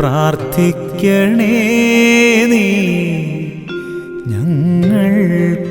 പ്രാർത്ഥിക്കണേ നീ. ഞങ്ങൾക്കായി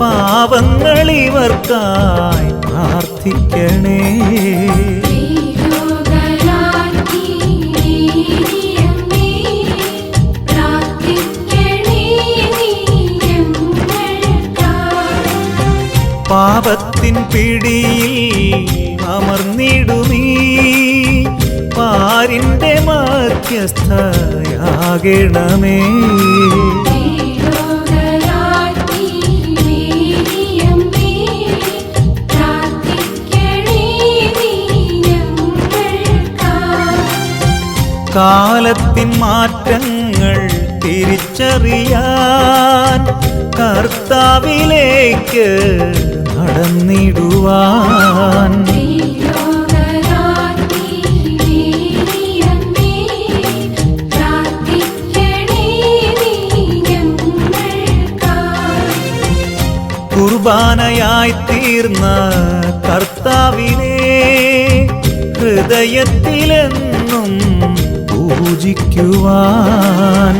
പാവങ്ങളിവർക്കായി പ്രാർത്ഥിക്കണേ. പാപത്തിൻ പിടിയിൽ അമർന്നിടുമീ. പാരിന്റെ മധ്യസ്ഥയാകണമേ. കാലത്തിൻ മാറ്റങ്ങൾ തിരിച്ചറിയാൻ കർത്താവിലേക്ക് നടന്നിടുവാൻ. കുർബാനയായി തീർന്ന കർത്താവിനെ ഹൃദയത്തിലെന്നും പൂജിക്കുവാൻ.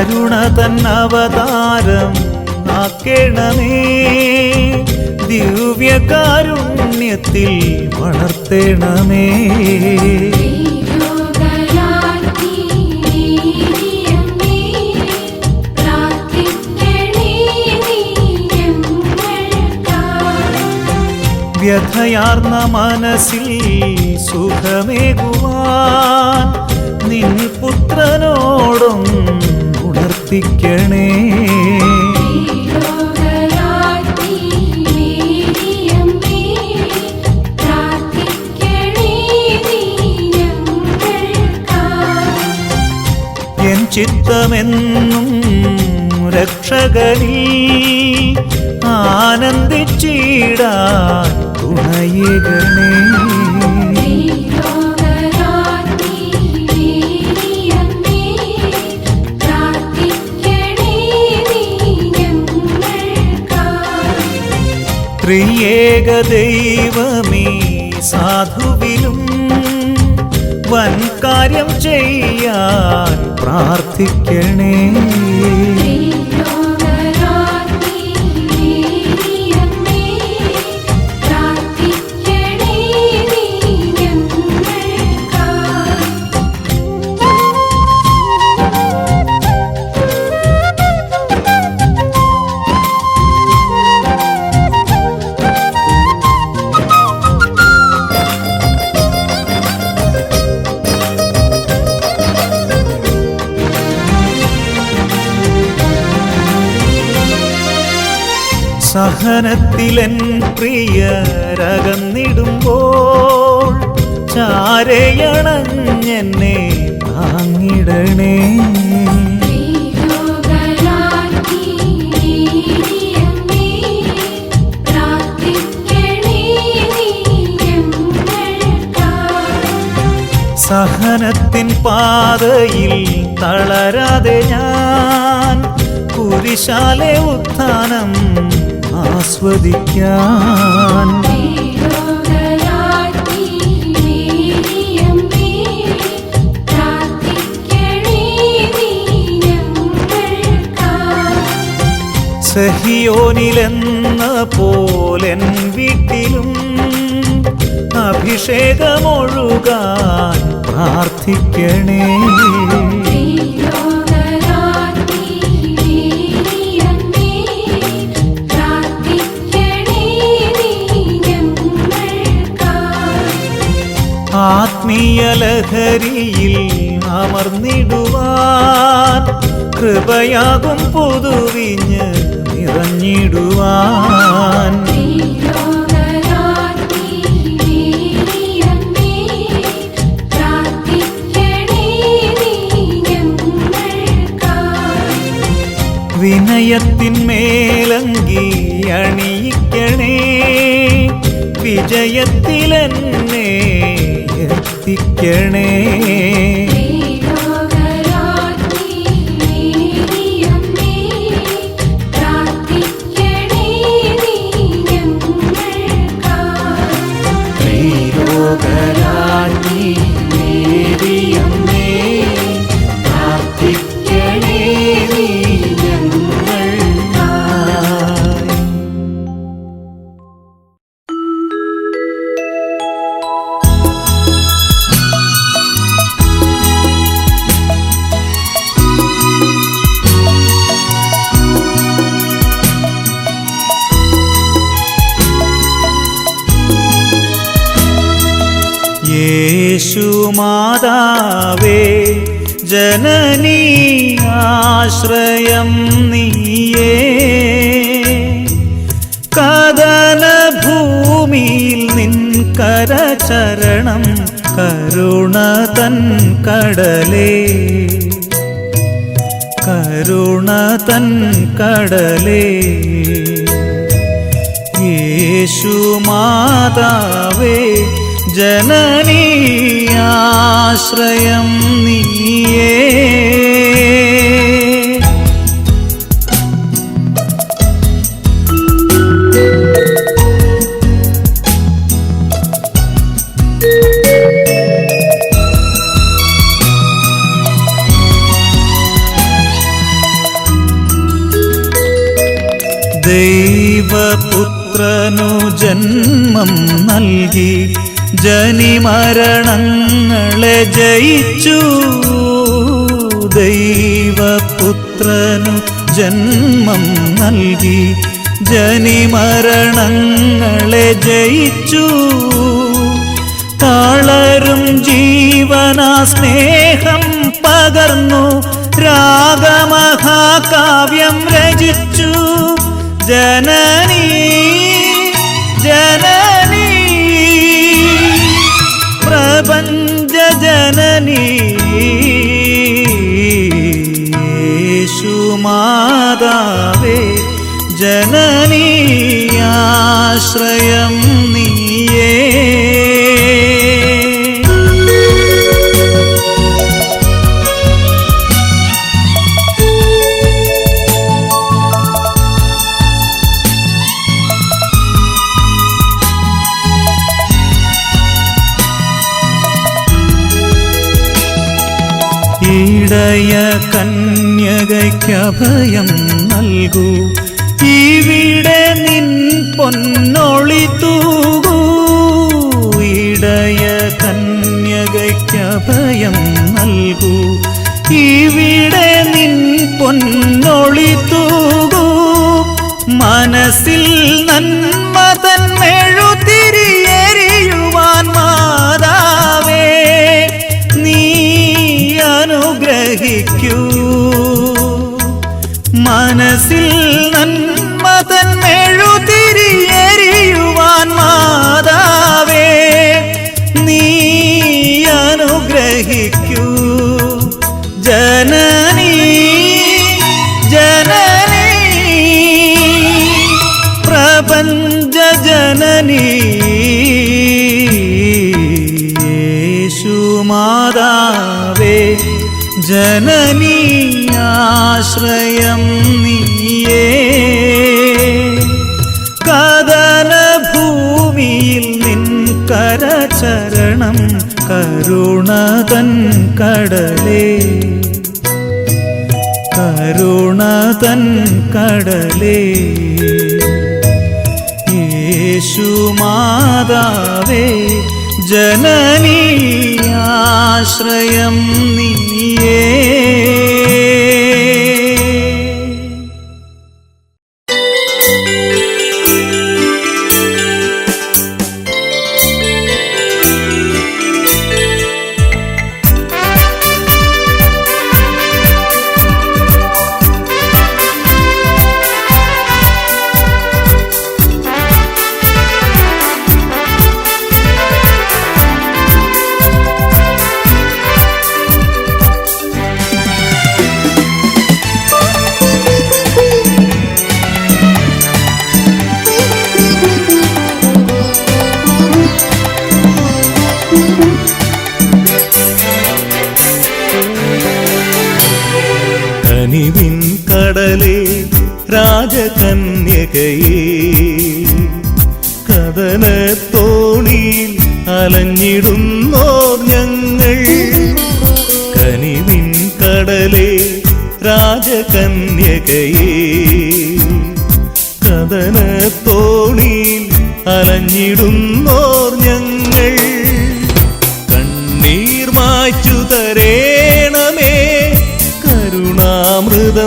കരുണ തന്നവതാരം ആക്കേണമേ ദിവ്യകാരുണ്യത്തിൽ വളർത്തേണമേ ത്രിലോകരാജ്ഞി മേരിയമ്മേ പ്രാർത്ഥിക്കണേ നീ ഞങ്ങൾക്കായി വ്യഥയാർന്ന മനസ്സിൽ സുഖമേകുവാൻ നിൻ പുത്രനോടും പ്രാർത്ഥിക്കണേ. എൻ ചിത്തമെന്നും രക്ഷകനിൽ ആനന്ദിച്ചിടാൻ തുണയുകണേ ത്രിയേക ദൈവമേ സാധുവിലും വൻ കാര്യം ചെയ്യാൻ പ്രാർത്ഥിക്കണേ. സഹനത്തിലൻ പ്രിയരകന്നിടുമ്പോൾ ചാരയണഞ്ഞെന്നെ താങ്ങിടണേ സഹനത്തിൻ പാതയിൽ തളരാതെ ഞാൻ കുരിശാലെ ഉത്ഥാനം ആസ്വദിക്കാൻ. സഹിയോനിലെന്ന പോലെൻ വീട്ടിലും അഭിഷേകമൊഴുകാൻ പ്രാർത്ഥിക്കണേ. ലഹരിയിൽ അമർന്നിടുവാൻ കൃപയാകും പുതുവിഞ്ഞ് നിറഞ്ഞിടുവാൻ. വിനയത്തിന്മേലങ്കി അണിയിക്കണേ വിജയത്തിലെന്നെ എത്തിക്കണേ യേശുമാതാവേ ജനനീ ആശ്രയം നീയേ. കദന ഭൂമിയിൽ നിൻ കരചരണം കരുണ തൻ കടലേ. കരുണ തൻ കടലേ. യേശുമാതാവേ ജനനീ ആശ്രയം നീയേ. ദൈവപുത്രനു ജന്മം നൽകി ജനിമരണങ്ങളെ ജയിച്ചു. ദൈവപുത്രനു ജന്മം നൽകി. ജനി മരണങ്ങളെ ജയിച്ചു. താളരും ജീവന സ്നേഹം പകർന്നു. രാഗമഹാകാവ്യം രചിച്ചു. ജനനീ ആശ്രയം നീയേ. ഇടയ കന്യകയ്ക്കഭയം നൽകൂ. കന്യകയ്ക്കഭയം നൽകൂ. ഇവിടെ നിൻ പൊന്നൊളി തൂകൂ. മനസ്സിൽ നന്മ യേശുമാതാവേ ജനനീ ആശ്രയം നീയേ. കദന ഭൂമിയിൽ നിൻ കരചരണം കരുണതൻ കടലേ. കരുണതൻ കടലേ. യേശുമാതാവേ ജനനീ ആശ്രയം നീയേ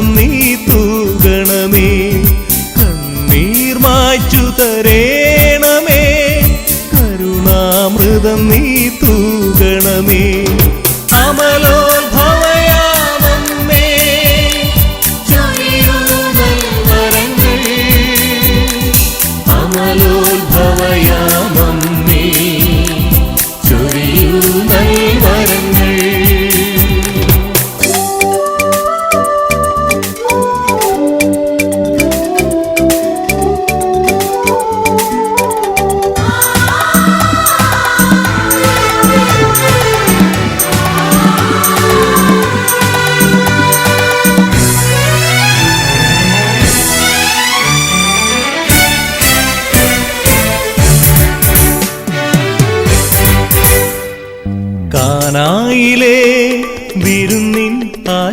നീ തൂകണമേ. കണ്ണീർ മായ്ച്ചു തരേണമേ. കരുണാമൃതം നീ തൂകണമേ. അമലോദ്ഭവയാമമ്മേ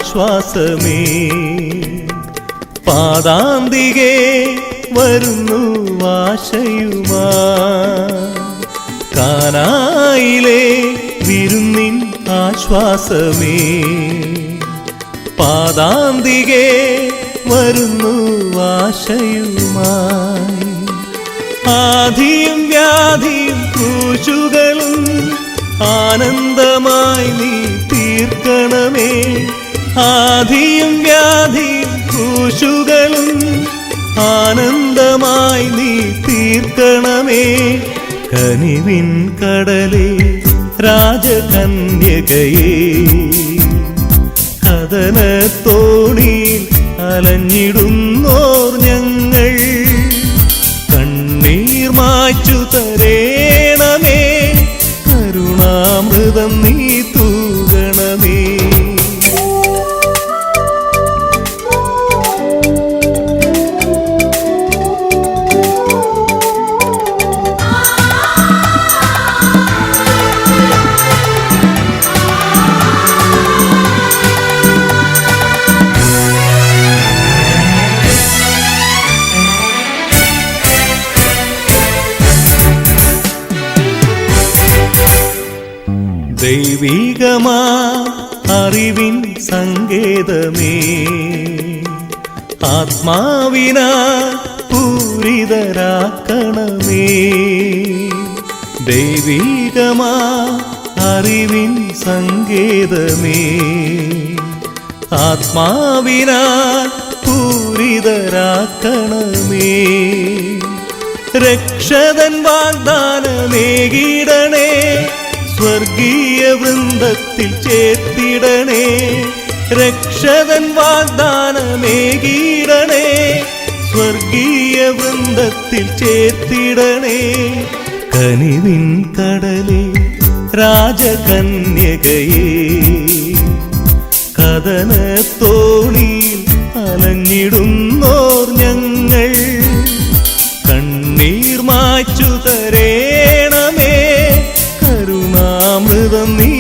ആശ്വാസമേ. പാദാന്തികെ വരുന്നു വാശയുമാ. കാനായിലെ വിരുന്നിൻ ആശ്വാസമേ. പാദാന്തികെ വരുന്നു വാശയുമായി. ആധിയും വ്യാധിയും ക്രൂശുകളും ആനന്ദമായി നീ തീർക്കണമേ. ആധിയും വ്യാധിയും കൂശുകളും ആനന്ദമായി നീ തീർക്കണമേ. കനിവിൻ കടലേ രാജകന്യകയെ. കഥന തോണിയിൽ അലഞ്ഞിടുന്നോർ ഞങ്ങൾ കണ്ണീർ മാച്ചു തരേണമേ ദൈവികമാ അറിവിൻ സങ്കേതമേ. ആത്മാവിനാ പൂരിതരാക്കണമേ. ദൈവീകമാ അറിവിൻ സങ്കേതമേ. ആത്മാവിനാ പൂരിതരാക്കണമേ. രക്ഷതൻ വാഗ്ദാനമേകിടണേ. സ്വർഗീയ വൃന്ദത്തിൽ ചേർത്തിടണേ. രക്ഷതൻ വാഗ്ദാനമേകീടണേ സ്വർഗീയ വൃന്ദത്തിൽ ചേർത്തിടണേ. കനിവിൻ കടലേ രാജകന്യകയെ. കഥന തോണിയിൽ അലഞ്ഞിടുന്നോർ ഞങ്ങൾ കണ്ണീർ മാച്ചു തരേണമേ കരുണാമൃതം നീ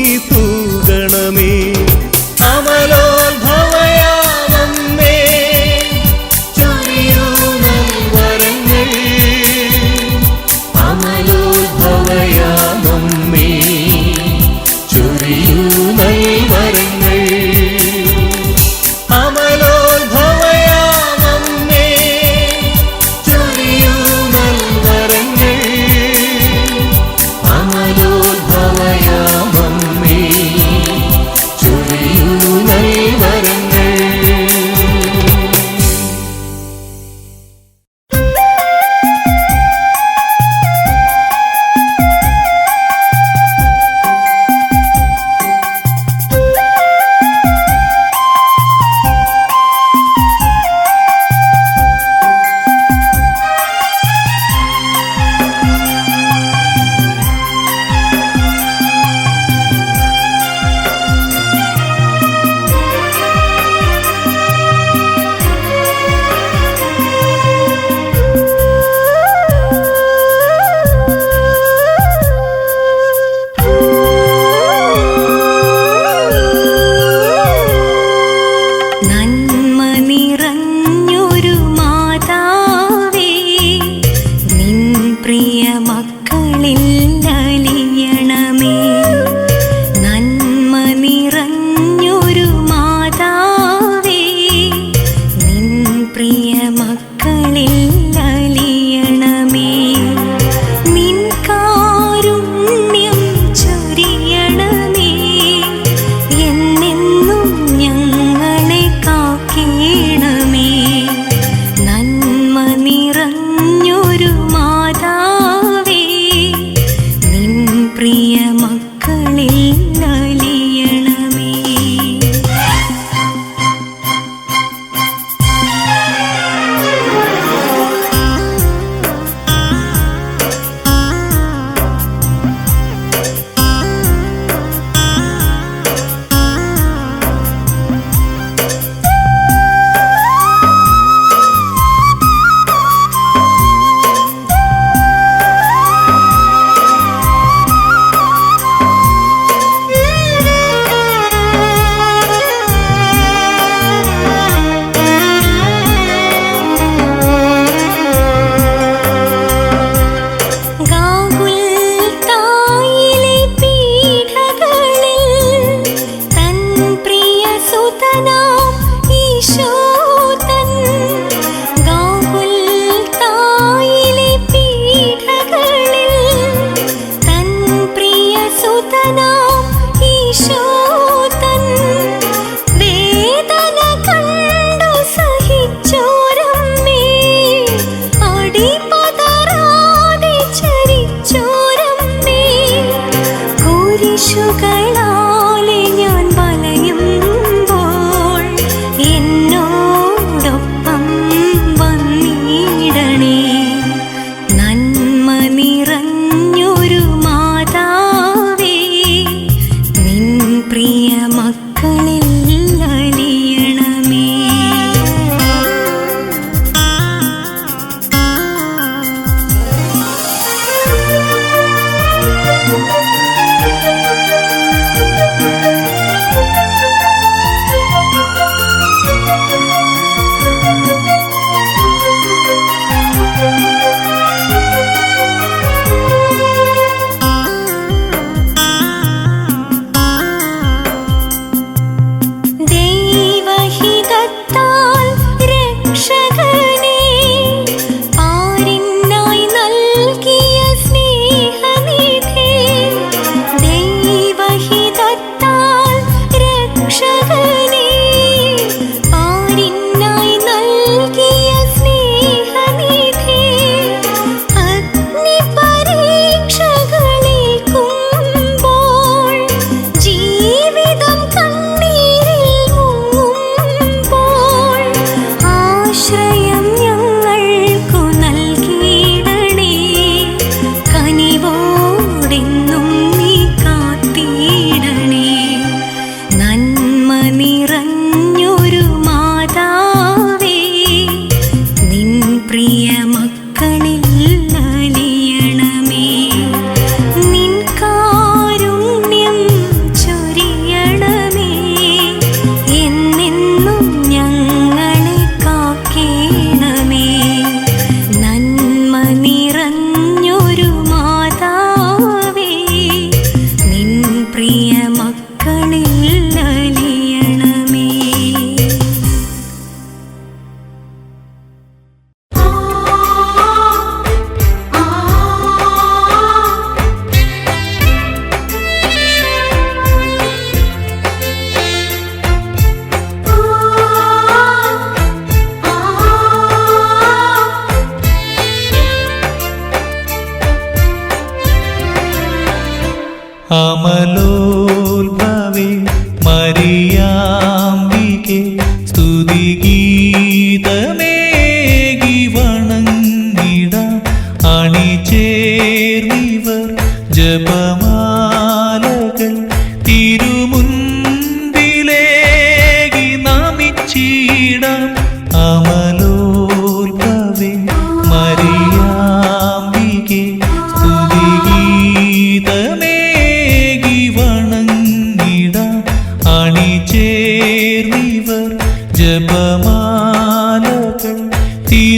You.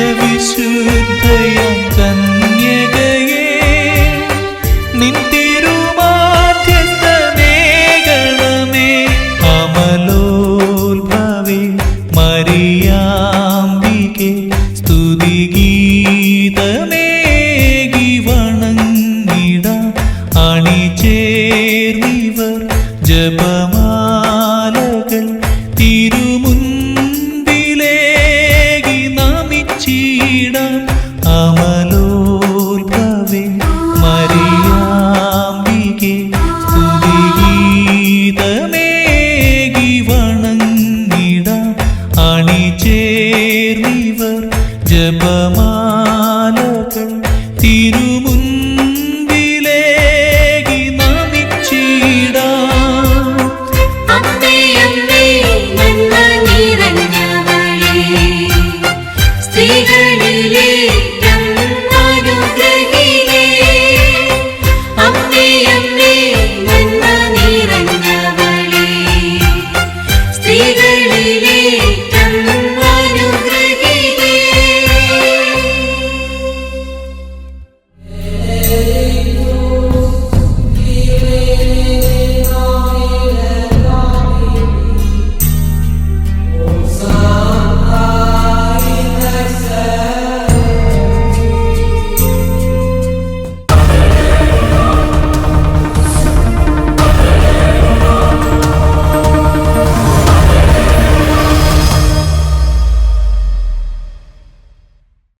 നിത്യവിശുദ്ധയം